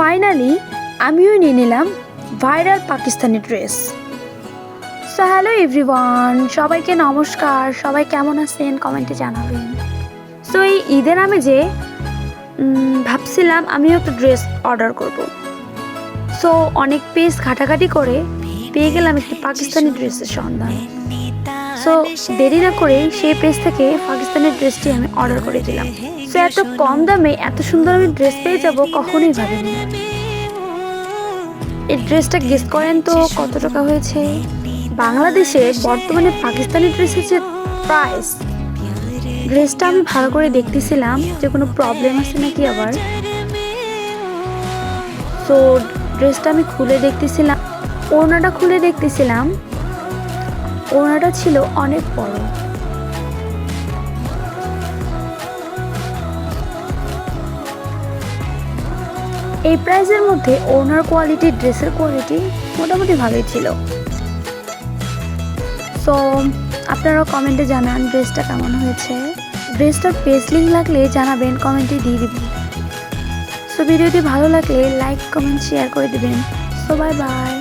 Finally আমিও নিয়ে নিলাম viral Pakistani dress so hello everyone সবাইকে নমস্কার, সবাই কেমন আছেন? কমেন্টে জানাবেন। সো এই ঈদের আমি যে ভাবছিলাম আমিও একটা ড্রেস অর্ডার করব। সো অনেক পেজ ঘাটাঘাটি করে পেয়ে গেলাম একটি পাকিস্তানি ড্রেসের সন্ধান। সো দেরি না করে সেই পেজ থেকে পাকিস্তানি ড্রেসটি আমি অর্ডার করে দিলাম। সো এত কম দামে এত সুন্দর আমি ড্রেস পেয়ে যাব কখনোই ভাবিনি। এই ড্রেসটা গেস করেন তো কত টাকা হয়েছে? বাংলাদেশে বর্তমানে পাকিস্তানি ড্রেসের যে প্রাইস ড্রেসটা আমি ভালো করে দেখতেছিলাম যে কোনো প্রবলেম আছে নাকি আবার। তো ড্রেসটা আমি খুলে দেখতেছিলাম, ওড়নাটা খুলে দেখতেছিলাম। ওড়নাটা ছিল অনেক বড়। এই প্রাইসের মধ্যে ওনার কোয়ালিটি ড্রেসের কোয়ালিটি মোটামুটি ভালোই ছিল। সো আপনারা কমেন্টে জানান ড্রেসটা কেমন হয়েছে। ড্রেসটার লিঙ্ক লাগলে জানাবেন কমেন্টে দিয়ে দেবেন। সো ভিডিওটি ভালো লাগলে লাইক কমেন্ট শেয়ার করে দেবেন। So bye bye